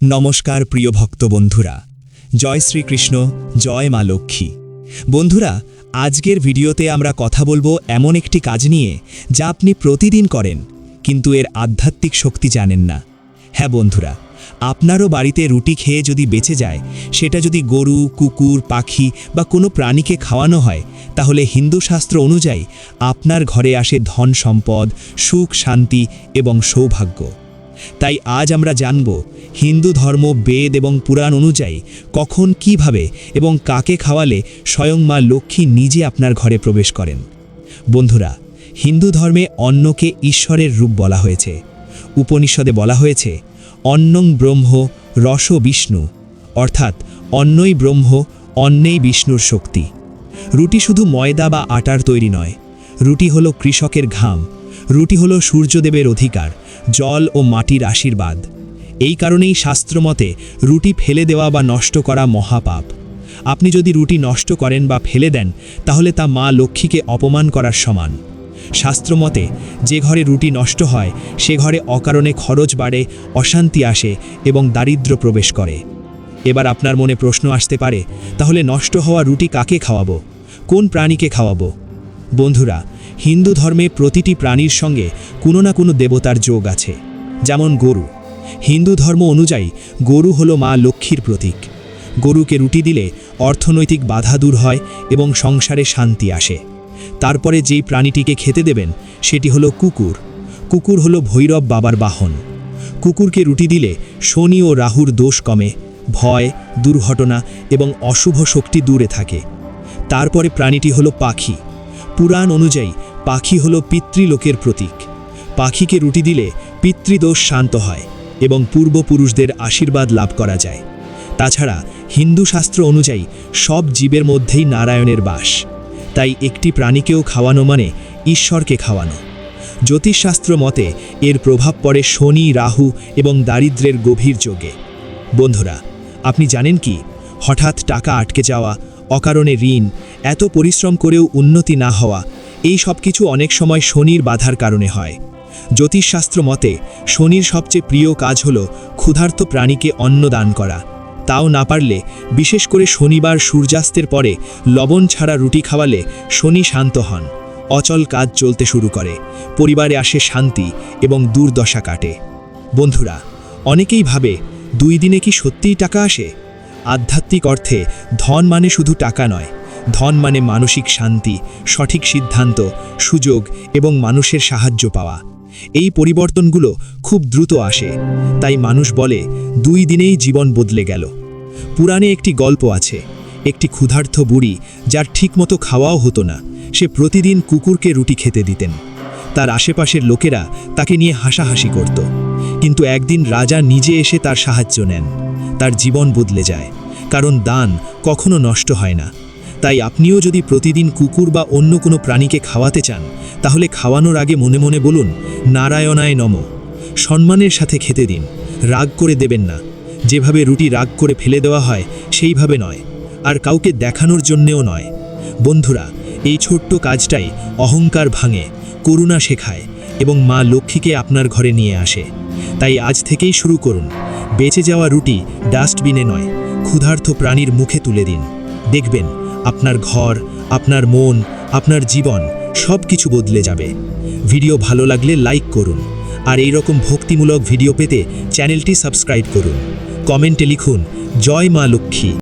নমস্কার প্রিয় ভক্ত বন্ধুরা। জয় শ্রীকৃষ্ণ, জয় মা লক্ষ্মী। বন্ধুরা, আজকের ভিডিওতে আমরা কথা বলব এমন একটি কাজ নিয়ে যা আপনি প্রতিদিন করেন, কিন্তু এর আধ্যাত্মিক শক্তি জানেন না। হ্যাঁ বন্ধুরা, আপনারও বাড়িতে রুটি খেয়ে যদি বেঁচে যায়, সেটা যদি গরু, কুকুর, পাখি বা কোনো প্রাণীকে খাওয়ানো হয়, তাহলে হিন্দু শাস্ত্র অনুযায়ী আপনার ঘরে আসে ধন সম্পদ, সুখ, শান্তি এবং সৌভাগ্য। তাই আজ আমরা জানব, হিন্দু ধর্ম, বেদ এবং পুরাণ অনুযায়ী কখন কীভাবে এবং কাকে খাওয়ালে স্বয়ং মা লক্ষ্মী নিজে আপনার ঘরে প্রবেশ করেন। বন্ধুরা, হিন্দু ধর্মে অন্নকে ঈশ্বরের রূপ বলা হয়েছে। উপনিষদে বলা হয়েছে, অন্নং ব্রহ্ম রস বিষ্ণু, অর্থাৎ অন্নই ব্রহ্ম, অন্নেই বিষ্ণুর শক্তি। রুটি শুধু ময়দা বা আটার তৈরি নয়, রুটি হলো কৃষকের ঘাম রুটি হলো সূর্যদেবের অধিকার, জল ও মাটির আশীর্বাদ। এই কারণেই শাস্ত্রমতে রুটি ফেলে দেওয়া বা নষ্ট করা মহাপাপ। আপনি যদি রুটি নষ্ট করেন বা ফেলে দেন, তাহলে তা মা লক্ষ্মীকে অপমান করার সমান। শাস্ত্রমতে যে ঘরে রুটি নষ্ট হয়, সে ঘরে অকারণে খরচ বাড়ে, অশান্তি আসে এবং দারিদ্র প্রবেশ করে। এবার আপনার মনে প্রশ্ন আসতে পারে, তাহলে নষ্ট হওয়া রুটি কাকে খাওয়াবো? কোন প্রাণীকে খাওয়াবো? বন্ধুরা হিন্দু ধর্মে প্রতিটি প্রাণীর সঙ্গে কোনো না কোনো দেবতার যোগ আছে, যেমন গরু। হিন্দু ধর্ম অনুযায়ী গরু হলো মা লক্ষ্মীর প্রতীক। গরুকে রুটি দিলে অর্থনৈতিক বাধা দূর হয় এবং সংসারে শান্তি আসে। তারপরে যেই প্রাণীটিকে খেতে দেবেন, সেটি হলো কুকুর। কুকুর হলো ভৈরব বাবার বাহন। কুকুরকে রুটি দিলে শনি ও রাহুর দোষ কমে, ভয়, দুর্ঘটনা এবং অশুভ শক্তি দূরে থাকে। তারপরে প্রাণীটি হলো পাখি। পুরাণ অনুযায়ী পাখি হলো পিতৃলোকের প্রতীক। পাখিকে রুটি দিলে পিতৃদোষ শান্ত হয় এবং পূর্বপুরুষদের আশীর্বাদ লাভ করা যায়। তাছাড়া হিন্দু শাস্ত্র অনুযায়ী সব জীবের মধ্যেই নারায়ণের বাস। তাই একটি প্রাণীকেও খাওয়ানো মানে ঈশ্বরকে খাওয়ানো। জ্যোতিষশাস্ত্র মতে এর প্রভাব পড়ে শনি, রাহু এবং দারিদ্রের গভীর যোগে। বন্ধুরা, আপনি জানেন কি? হঠাৎ টাকা আটকে যাওয়া, অকারণে ঋণ, এত পরিশ্রম করেও উন্নতি না হওয়া এই সব কিছু অনেক সময় শনির বাধার কারণে হয়। জ্যোতিষশাস্ত্র মতে, শনির সবচেয়ে প্রিয় কাজ হল ক্ষুধার্ত প্রাণীকে অন্ন দান করা। তাও না পারলে, বিশেষ করে শনিবার সূর্যাস্তের পরে লবণ ছাড়া রুটি খাওয়ালে শনি শান্ত হন। অচল কাজ চলতে শুরু করে, পরিবারে আসে শান্তি এবং দুর্দশা কাটে। বন্ধুরা, অনেকেই ভাবে দুই দিনে কি সত্যিই টাকা আসে? আধ্যাত্মিক অর্থে ধন মানে শুধু টাকা নয় ধন মানে মানসিক শান্তি, সঠিক সিদ্ধান্ত, সুযোগ এবং মানুষের সাহায্য পাওয়া। এই পরিবর্তনগুলো খুব দ্রুত আসে। তাই মানুষ বলে, দুই দিনেই জীবন বদলে গেল। পুরাণে একটি গল্প আছে, একটি ক্ষুধার্থ বুড়ি যার ঠিকমতো খাওয়াও হতো না, সে প্রতিদিন কুকুরকে রুটি খেতে দিতেন। তার আশেপাশের লোকেরা তাকে নিয়ে হাসাহাসি করত। কিন্তু একদিন রাজা নিজে এসে তার সাহায্য নেন। তার জীবন বদলে যায়, কারণ দান কখনো নষ্ট হয় না। তাই আপনিও যদি প্রতিদিন কুকুর বা অন্য কোনো প্রাণীকে খাওয়াতে চান, তাহলে খাওয়ানোর আগে মনে মনে বলুন, নারায়ণায় নম। সম্মানের সাথে খেতে দিন, রাগ করে দেবেন না। যেভাবে রুটি রাগ করে ফেলে দেওয়া হয়, সেইভাবে নয়, আর কাউকে দেখানোর জন্যেও নয়। বন্ধুরা, এই ছোট্ট কাজটাই অহংকার ভাঙে, করুণা শেখায় এবং মা লক্ষ্মীকে আপনার ঘরে নিয়ে আসে। তাই আজ থেকেই শুরু করুন। বেঁচে যাওয়া রুটি ডাস্টবিনে নয় ক্ষুধার্থ প্রাণীর মুখে তুলে দিন। দেখবেন আপনার ঘর, আপনার মন, আপনার জীবন সব কিছু বদলে যাবে। ভিডিও ভালো লাগলে লাইক করুন। আর এই রকম ভক্তিমূলক ভিডিও পেতে চ্যানেলটি সাবস্ক্রাইব করুন। কমেন্টে লিখুন, জয় মা লক্ষ্মী।